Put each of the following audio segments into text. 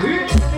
We.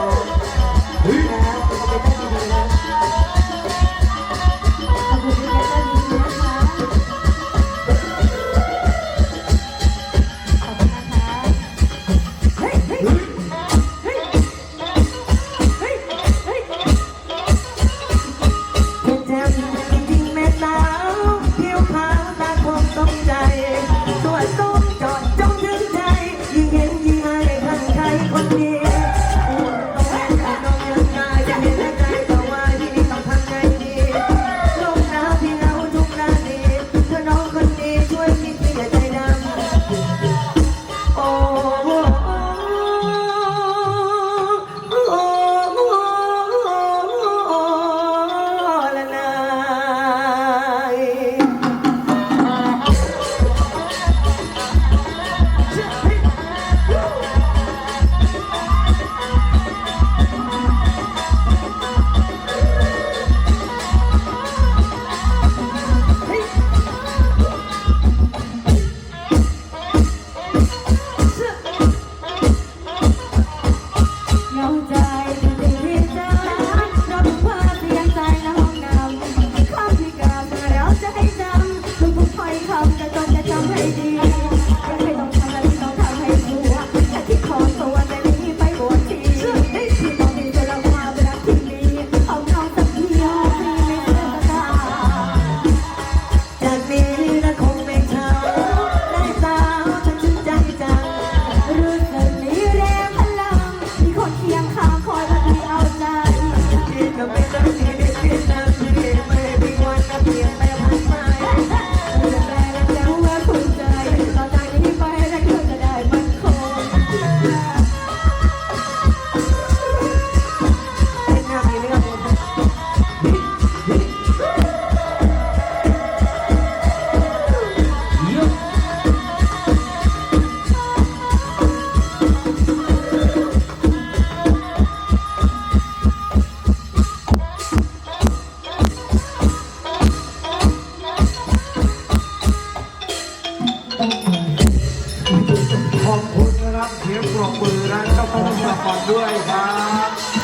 ขอบคุณนะครับเสียงปรบมือและเจ้าพ่อสปอนด้วยครับ